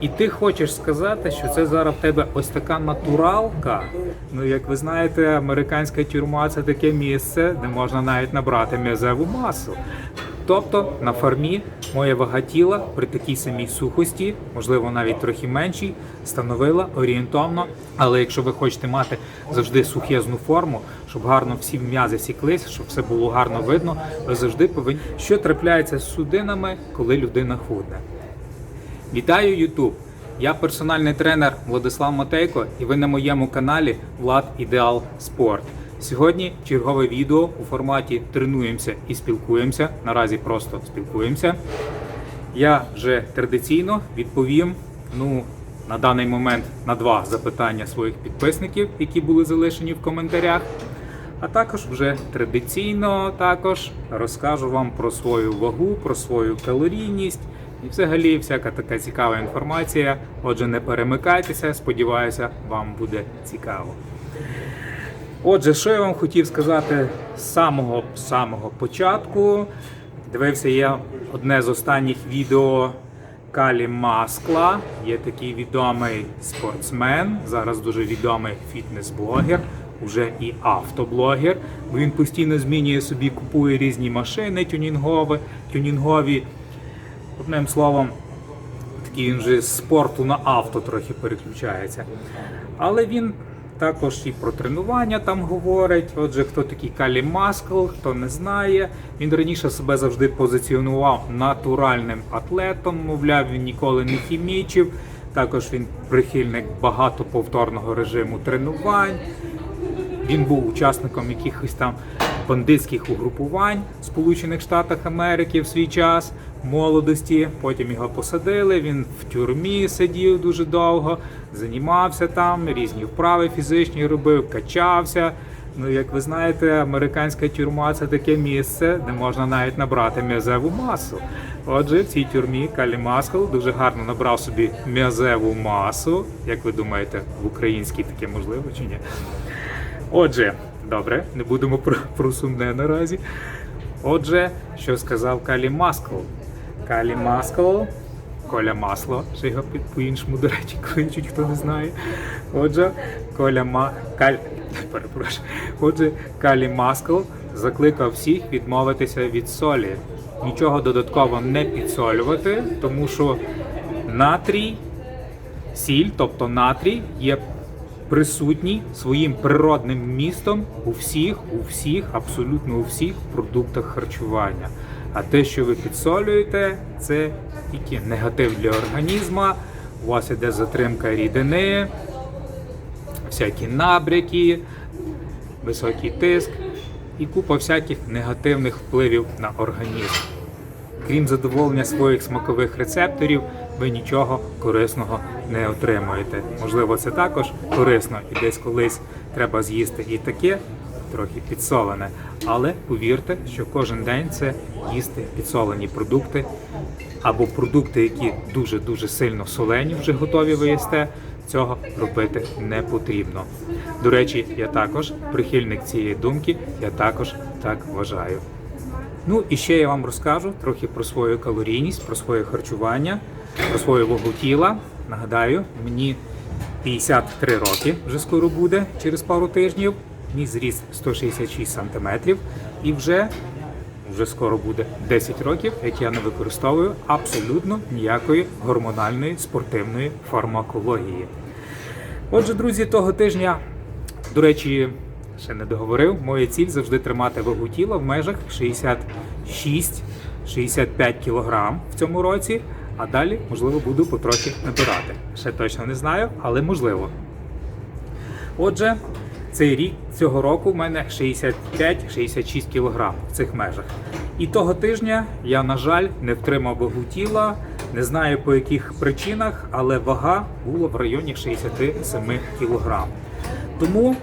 І ти хочеш сказати, що це зараз в тебе ось така натуралка. Ну, як ви знаєте, американська тюрма це таке місце, де можна навіть набрати м'язеву масу. Тобто на фармі моя вага тіла при такій самій сухості, можливо навіть трохи меншій, становила орієнтовно. Але якщо ви хочете мати завжди сухезну форму, щоб гарно всі м'язи сіклись, щоб все було гарно видно, ви завжди повинні. Що трапляється з судинами, коли людина худне? Вітаю Ютуб! Я персональний тренер Владислав Матейко, і ви на моєму каналі Влад Ідеал Спорт. Сьогодні чергове відео у форматі тренуємося і спілкуємося. Наразі просто спілкуємося. Я вже традиційно відповім ну, на даний момент на два запитання своїх підписників, які були залишені в коментарях. А також вже традиційно також розкажу вам про свою вагу, про свою калорійність і взагалі всяка така цікава інформація. Отже, не перемикайтеся, сподіваюся, вам буде цікаво. Отже, що я вам хотів сказати з самого самого початку. Дивився я одне з останніх відео Калі Маскла. Є такий відомий спортсмен, зараз дуже відомий фітнес-блогер, уже і автоблогер. Він постійно змінює собі, купує різні машини тюнінгові, тюнінгові. Одним словом, такий він вже з спорту на авто трохи переключається. Але він також і про тренування там говорить. Отже, хто такий Калі Маскл, хто не знає. Він раніше себе завжди позиціонував натуральним атлетом, мовляв, він ніколи не хімічив. Також він прихильник багатоповторного режиму тренувань. Він був учасником якихось там бандитських угрупувань в Сполучених Штатах Америки в свій час молодості. Потім його посадили. Він в тюрмі сидів дуже довго, займався там, різні вправи фізичні робив, качався. Ну, як ви знаєте, американська тюрма це таке місце, де можна навіть набрати м'язеву масу. Отже, в цій тюрмі Калі Маскл дуже гарно набрав собі м'язеву масу. Як ви думаєте, в українській таке можливо чи ні? Отже, добре, не будемо про, про сумне наразі. Отже, що сказав Калі Маскл? Калі Маскл, Коля Масло, ще його по-іншому, до речі, кличуть, хто не знає. Отже, Коля Ма... Каль... Перепрошую. Отже, Калі Маскл закликав всіх відмовитися від солі. Нічого додатково не підсолювати, тому що натрій Сіль, тобто натрій, є присутній своїм природним містом у всіх, у всіх, абсолютно у всіх продуктах харчування. А те, що ви підсолюєте, це тільки негатив для організму. У вас іде затримка рідини, всякі набряки, високий тиск і купа всяких негативних впливів на організм. Крім задоволення своїх смакових рецепторів, ви нічого корисного не отримуєте. Можливо, це також корисно, і десь колись треба з'їсти і таке, трохи підсолене. Але повірте, що кожен день це їсти підсолені продукти або продукти, які дуже дуже сильно солені, вже готові ви. Цього робити не потрібно. До речі, я також прихильник цієї думки, я також так вважаю. Ну і ще я вам розкажу трохи про свою калорійність, про своє харчування, про свою вагу тіла. Нагадаю, мені 53 роки вже скоро буде через пару тижнів. Мій зріст 166 сантиметрів і вже, вже скоро буде 10 років, як я не використовую абсолютно ніякої гормональної спортивної фармакології. Отже, друзі, того тижня, до речі, ще не договорив. Моя ціль завжди тримати вагу тіла в межах 66-65 кг в цьому році, а далі, можливо, буду потрохи набирати. Ще точно не знаю, але можливо. Отже, цей рік цього року в мене 65-66 кг в цих межах. І того тижня я, на жаль, не втримав вагу тіла. Не знаю по яких причинах, але вага була в районі 67 кг. Тому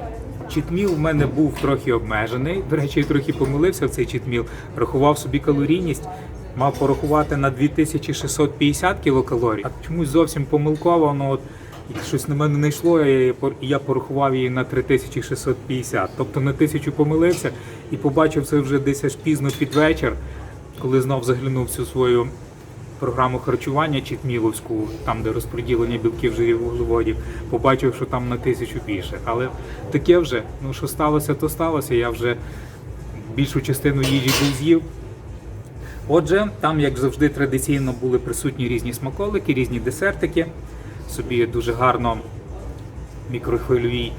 читміл в мене був трохи обмежений. До речі, я трохи помилився в цей читміл, рахував собі калорійність. Мав порахувати на 2650 кілокалорій, а чомусь зовсім помилково. Ну от щось на мене не йшло, і я порахував її на 3650. Тобто на тисячу помилився і побачив це вже десь аж пізно під вечір, коли знов заглянув в цю свою програму харчування читміловську, там де розподілення білків, жирів, вуглеводів, побачив, що там на тисячу більше. Але таке вже, ну що сталося, то сталося. Я вже більшу частину їжі був з'їв. Отже, там, як завжди, традиційно були присутні різні смаколики, різні десертики. Собі дуже гарно мікрохвильовій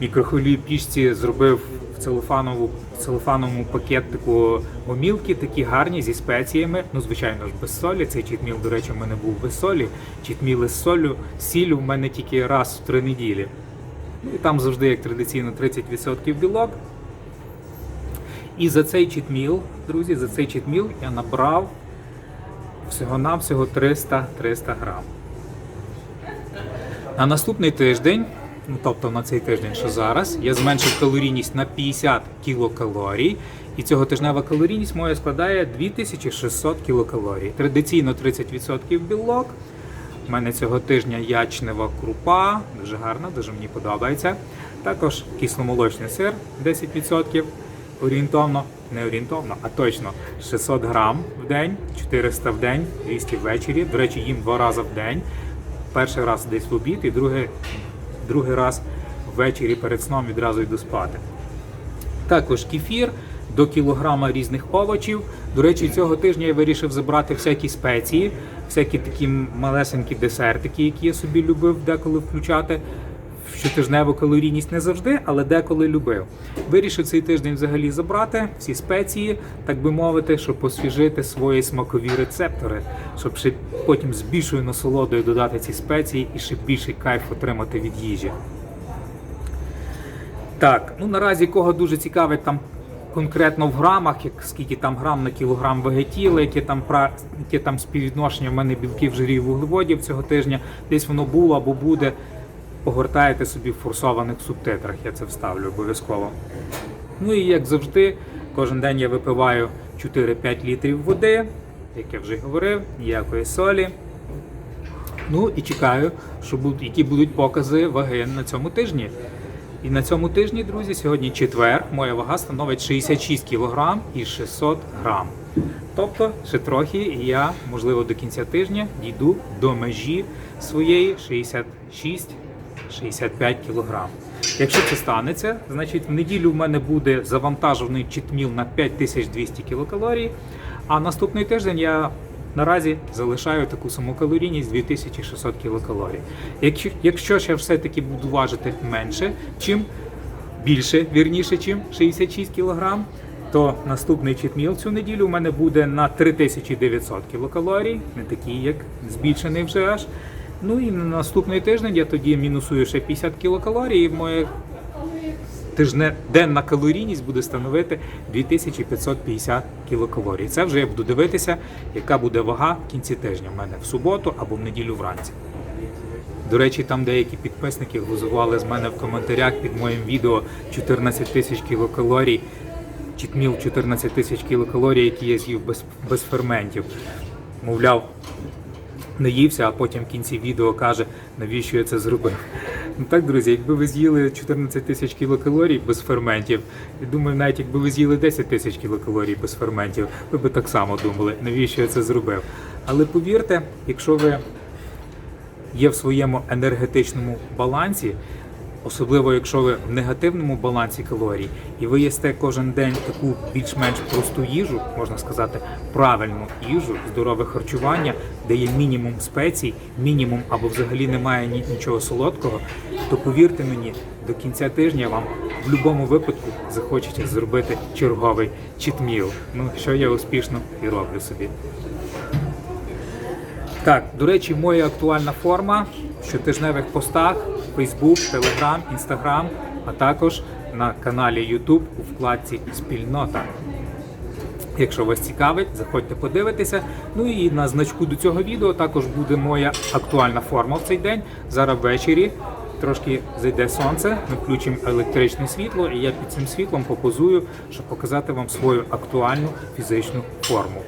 мікрохвильовій пічці зробив в целофанову, целофановому пакетику гомілки, такі гарні зі спеціями. Ну, звичайно ж, без солі. Цей читміл, до речі, в мене був без солі. Читміли з солю, сіллю в мене тільки раз в три неділі. Ну і там завжди, як традиційно, 30% білок. І за цей читміл, друзі, за цей читміл я набрав всього-навсього 300-300 грам. На наступний тиждень, ну тобто на цей тиждень, що зараз, я зменшив калорійність на 50 кілокалорій. І цьоготижнева калорійність моя складає 2600 кілокалорій. Традиційно 30% білок. У мене цього тижня ячнева крупа, дуже гарна, дуже мені подобається. Також кисломолочний сир 10%. Орієнтовно, не орієнтовно, а точно 600 грам в день, 400 в день, 200 ввечері. До речі, їм два рази в день. Перший раз десь в обід і другий, другий раз ввечері перед сном відразу йду спати. Також кефір до кілограма різних овочів. До речі, цього тижня я вирішив забрати всякі спеції, всякі такі малесенькі десертики, які я собі любив деколи включати. Щотижневу калорійність не завжди, але деколи любив. Вирішив цей тиждень взагалі забрати всі спеції, так би мовити, щоб освіжити свої смакові рецептори, щоб ще потім з більшою насолодою додати ці спеції і ще більший кайф отримати від їжі. Так, ну наразі кого дуже цікавить там конкретно в грамах, як скільки там грам на кілограм вегетіли, яке там яке там співвідношення в мене білків, жирів, вуглеводів цього тижня, десь воно було або буде. Погортаєте собі в форсованих субтитрах, я це вставлю обов'язково. Ну і як завжди, кожен день я випиваю 4-5 літрів води, як я вже говорив, ніякої солі. Ну і чекаю, що будуть, які будуть покази ваги на цьому тижні. І на цьому тижні, друзі, сьогодні четвер, моя вага становить 66 кг і 600 грам. Тобто, ще трохи, і я, можливо, до кінця тижня дійду до межі своєї 66-65 кг. Якщо це станеться, значить в неділю в мене буде завантажений читміл на 5200 кілокалорій, а наступний тиждень я наразі залишаю таку саму калорійність 2600 кілокалорій. Якщо, якщо ж я все-таки буду важити менше, чим більше, вірніше, чим 66 кг, то наступний читміл цю неділю у мене буде на 3900 кілокалорій, не такий, як збільшений вже аж. Ну і на наступний тиждень я тоді мінусую ще 50 кілокалорій, і моє тижнеденна калорійність буде становити 2550 кілокалорій. Це вже я буду дивитися, яка буде вага в кінці тижня в мене в суботу або в неділю вранці. До речі, там деякі підписники глузували з мене в коментарях під моїм відео 14 тисяч кілокалорій, читміл 14 тисяч кілокалорій, які я з'їв без, без ферментів. Мовляв, наївся, а потім в кінці відео каже, навіщо я це зробив. Ну так, друзі, якби ви з'їли 14 тисяч кілокалорій без ферментів, я думаю, навіть якби ви з'їли 10 тисяч кілокалорій без ферментів, ви би так само думали, навіщо я це зробив. Але повірте, якщо ви є в своєму енергетичному балансі, особливо якщо ви в негативному балансі калорій, і ви їсте кожен день таку більш-менш просту їжу, можна сказати, правильну їжу, здорове харчування, де є мінімум спецій, мінімум або взагалі немає нічого солодкого, то повірте мені, до кінця тижня вам в будь-якому випадку захочеться зробити черговий читміл. Ну що я успішно і роблю собі. Так, до речі, моя актуальна форма в щотижневих постах Facebook, Telegram, Instagram, а також на каналі YouTube у вкладці Спільнота. Якщо вас цікавить, заходьте подивитися. Ну і на значку до цього відео також буде моя актуальна форма в цей день. Зараз ввечері трошки зайде сонце, ми включимо електричне світло, і я під цим світлом попозую, щоб показати вам свою актуальну фізичну форму,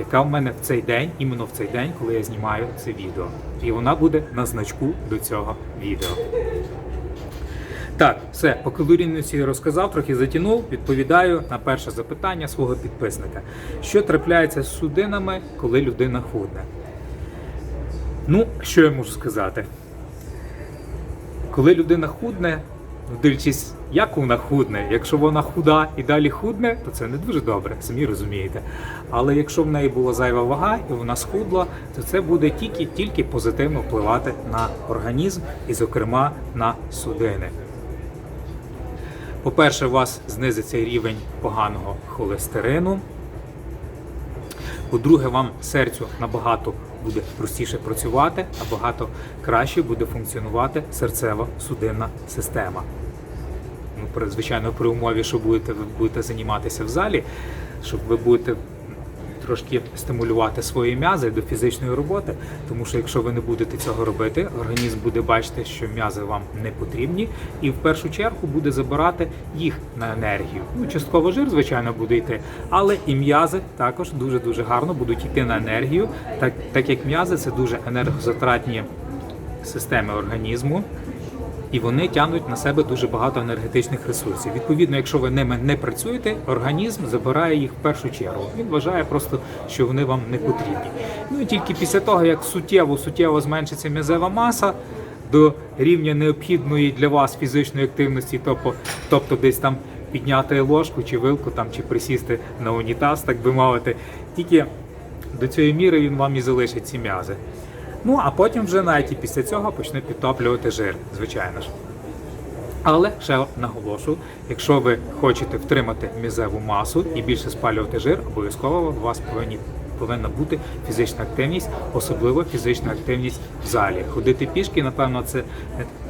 яка в мене в цей день, іменно в цей день, коли я знімаю це відео. І вона буде на значку до цього відео. Так, все, по калорійності розказав, трохи затягнув. Відповідаю на перше запитання свого підписника. Що трапляється з судинами, коли людина худне? Ну, що я можу сказати? Коли людина худне, дивлячись, як вона худне, якщо вона худа і далі худне, то це не дуже добре, самі розумієте. Але якщо в неї була зайва вага і вона схудла, то це буде тільки, тільки позитивно впливати на організм і, зокрема, на судини. По-перше, у вас знизиться рівень поганого холестерину. По-друге, вам серцю набагато буде простіше працювати, набагато краще буде функціонувати серцево-судинна система. Ну, при- звичайно, при умові, що будете, ви будете займатися в залі, щоб ви будете трошки стимулювати свої м'язи до фізичної роботи, тому що якщо ви не будете цього робити, організм буде бачити, що м'язи вам не потрібні, і в першу чергу буде забирати їх на енергію. Ну, частково жир, звичайно, буде йти, але і м'язи також дуже дуже гарно будуть йти на енергію, так, так як м'язи це дуже енергозатратні системи організму. І вони тягнуть на себе дуже багато енергетичних ресурсів. Відповідно, якщо ви ними не працюєте, організм забирає їх в першу чергу. Він вважає просто, що вони вам не потрібні. Ну і тільки після того, як суттєво суттєво зменшиться м'язева маса до рівня необхідної для вас фізичної активності, тобто, тобто десь там підняти ложку чи вилку там чи присісти на унітаз, так би мовити, тільки до цієї міри він вам і залишить ці м'язи. Ну а потім вже навіть і після цього почне підтоплювати жир, звичайно ж. Але ще наголошую, якщо ви хочете втримати мізеву масу і більше спалювати жир, обов'язково у вас повинні повинна бути фізична активність, особливо фізична активність в залі. Ходити пішки, напевно, це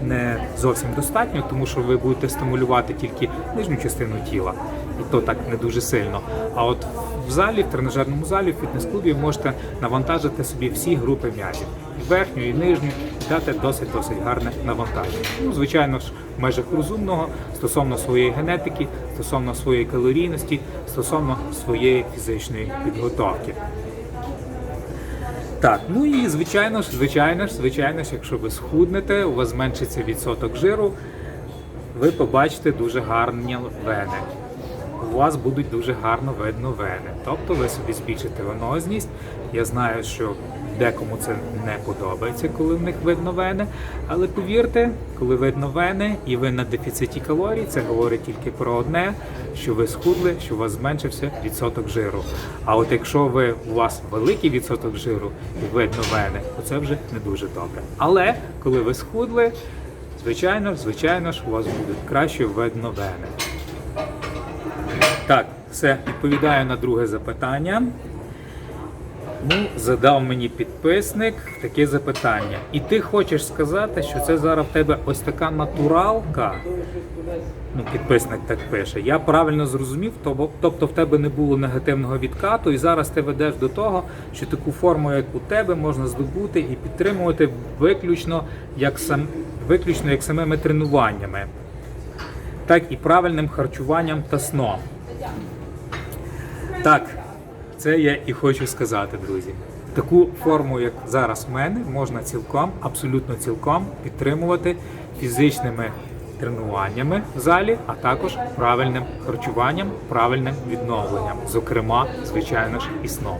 не зовсім достатньо, тому що ви будете стимулювати тільки нижню частину тіла, і то так не дуже сильно. А от в залі, в тренажерному залі, в фітнес-клубі можете навантажити собі всі групи м'язів. І верхню, і нижню, і дати досить-досить гарне навантаження. Ну, звичайно ж, в межах розумного, стосовно своєї генетики, стосовно своєї калорійності, стосовно своєї фізичної підготовки. Так, ну і звичайно ж, звичайно ж, звичайно ж, якщо ви схуднете, у вас зменшиться відсоток жиру, ви побачите дуже гарні вени. У вас будуть дуже гарно видно вени. Тобто ви собі збільшите венозність. Я знаю, що декому це не подобається, коли в них видно вени. Але повірте, коли видно вени і ви на дефіциті калорій, це говорить тільки про одне, що ви схудли, що у вас зменшився відсоток жиру. А от якщо ви у вас великий відсоток жиру і видно вени, то це вже не дуже добре. Але коли ви схудли, звичайно, звичайно ж, у вас буде краще видно вени. Так, все, відповідаю на друге запитання. Ну, задав мені підписник таке запитання. І ти хочеш сказати, що це зараз в тебе ось така натуралка? Ну, підписник так пише. Я правильно зрозумів, тобто, в тебе не було негативного відкату, і зараз ти ведеш до того, що таку форму, як у тебе, можна здобути і підтримувати виключно як сам виключно як самими тренуваннями, так і правильним харчуванням та сном. Так, це я і хочу сказати, друзі. Таку форму, як зараз в мене, можна цілком, абсолютно цілком підтримувати фізичними тренуваннями в залі, а також правильним харчуванням, правильним відновленням, зокрема, звичайно ж, і сном.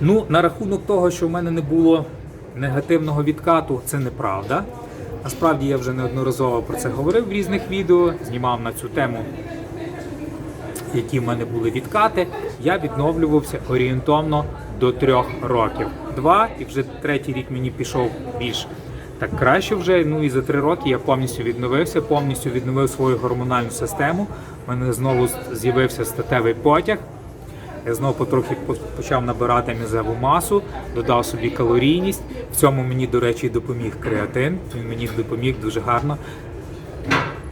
Ну, на рахунок того, що в мене не було негативного відкату, це неправда. Насправді я вже неодноразово про це говорив в різних відео, знімав на цю тему які в мене були відкати, я відновлювався орієнтовно до трьох років. Два, і вже третій рік мені пішов більш так краще вже. Ну і за три роки я повністю відновився, повністю відновив свою гормональну систему. У мене знову з'явився статевий потяг. Я знову потрохи почав набирати м'язеву масу, додав собі калорійність. В цьому мені, до речі, допоміг креатин. Він мені допоміг дуже гарно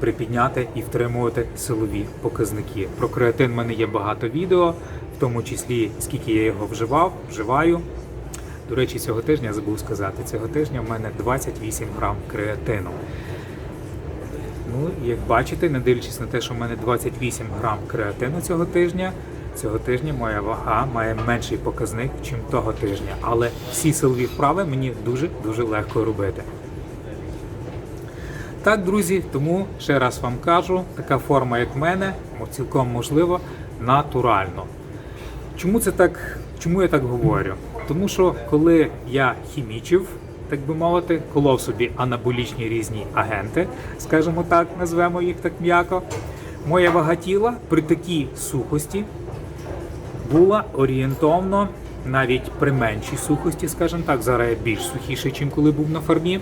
припідняти і втримувати силові показники. Про креатин в мене є багато відео, в тому числі скільки я його вживав, вживаю. До речі, цього тижня я забув сказати, цього тижня в мене 28 грам креатину. Ну, як бачите, не дивлячись на те, що в мене 28 грам креатину цього тижня, цього тижня моя вага має менший показник, ніж того тижня. Але всі силові вправи мені дуже-дуже легко робити. Так, друзі, тому ще раз вам кажу, така форма, як в мене, цілком можливо натурально. Чому це так? Чому я так говорю? Тому що коли я хімічив, так би мовити, колов собі анаболічні різні агенти, скажімо так, назвемо їх так м'яко, моя вага тіла при такій сухості була орієнтовно навіть при меншій сухості, скажімо так, зараз я більш сухіший, ніж коли був на фармі.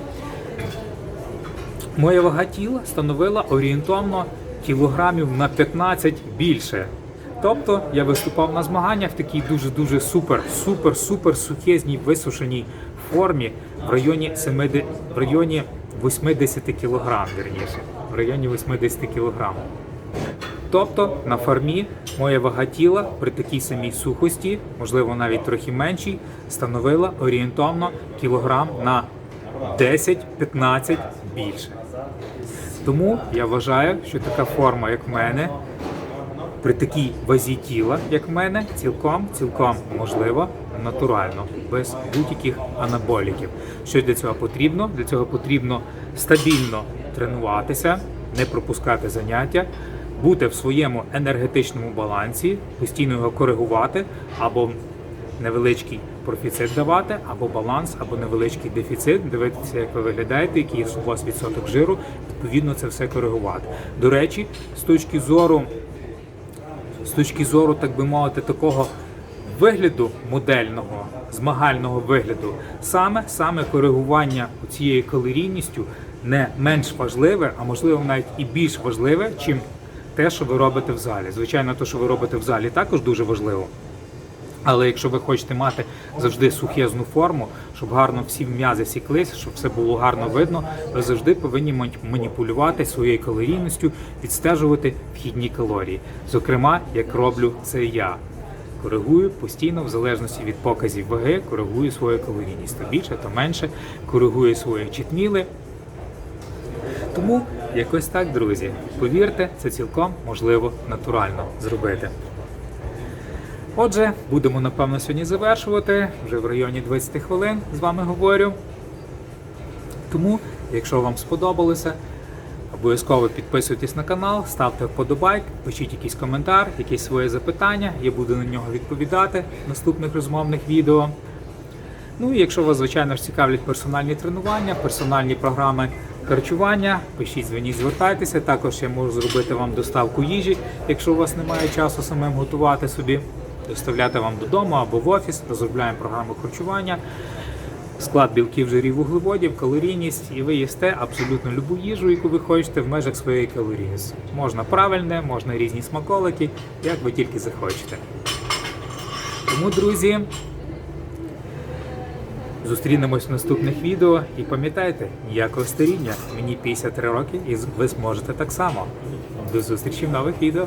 Моя вага тіла становила орієнтовно кілограмів на 15 більше. Тобто я виступав на змаганнях в такій дуже-дуже супер, супер, супер сухезній висушеній формі в районі 70, в районі 80 кг, вірніше, в районі 80 кг. Тобто на фармі моя вага тіла при такій самій сухості, можливо навіть трохи меншій, становила орієнтовно кілограм на 10-15 більше. Тому я вважаю, що така форма, як в мене, при такій вазі тіла, як в мене, цілком цілком можливо натурально, без будь-яких анаболіків. Що для цього потрібно? Для цього потрібно стабільно тренуватися, не пропускати заняття, бути в своєму енергетичному балансі, постійно його коригувати або невеличкий профіцит давати, або баланс, або невеличкий дефіцит, дивитися, як ви виглядаєте, який у вас відсоток жиру, відповідно це все коригувати. До речі, з точки зору з точки зору, так би мовити, такого вигляду модельного, змагального вигляду, саме саме коригування цією калорійністю не менш важливе, а можливо навіть і більш важливе, чим те, що ви робите в залі. Звичайно, те, що ви робите в залі, також дуже важливо. Але якщо ви хочете мати завжди сухезну форму, щоб гарно всі м'язи сіклись, щоб все було гарно видно, ви завжди повинні маніпулювати своєю калорійністю, відстежувати вхідні калорії. Зокрема, як роблю це я. Коригую постійно, в залежності від показів ваги, коригую свою калорійність. То більше, то менше, коригую свої читміли. Тому якось так, друзі. Повірте, це цілком можливо натурально зробити. Отже, будемо напевно сьогодні завершувати. Вже в районі 20 хвилин з вами говорю. Тому, якщо вам сподобалося, обов'язково підписуйтесь на канал, ставте вподобайк, пишіть якийсь коментар, якісь свої запитання. Я буду на нього відповідати в наступних розмовних відео. Ну і якщо вас, звичайно ж, цікавлять персональні тренування, персональні програми харчування, пишіть, дзвоніть, звертайтеся. Також я можу зробити вам доставку їжі, якщо у вас немає часу самим готувати собі, доставляти вам додому або в офіс, розробляємо програму харчування. Склад білків, жирів, вуглеводів, калорійність, і ви їсте абсолютно любу їжу, яку ви хочете в межах своєї калорійності. Можна правильне, можна різні смаколики, як ви тільки захочете. Тому, друзі, Зустрінемось в наступних відео і пам'ятайте, ніякого старіння. Мені 53 роки і ви зможете так само. До зустрічі в нових відео.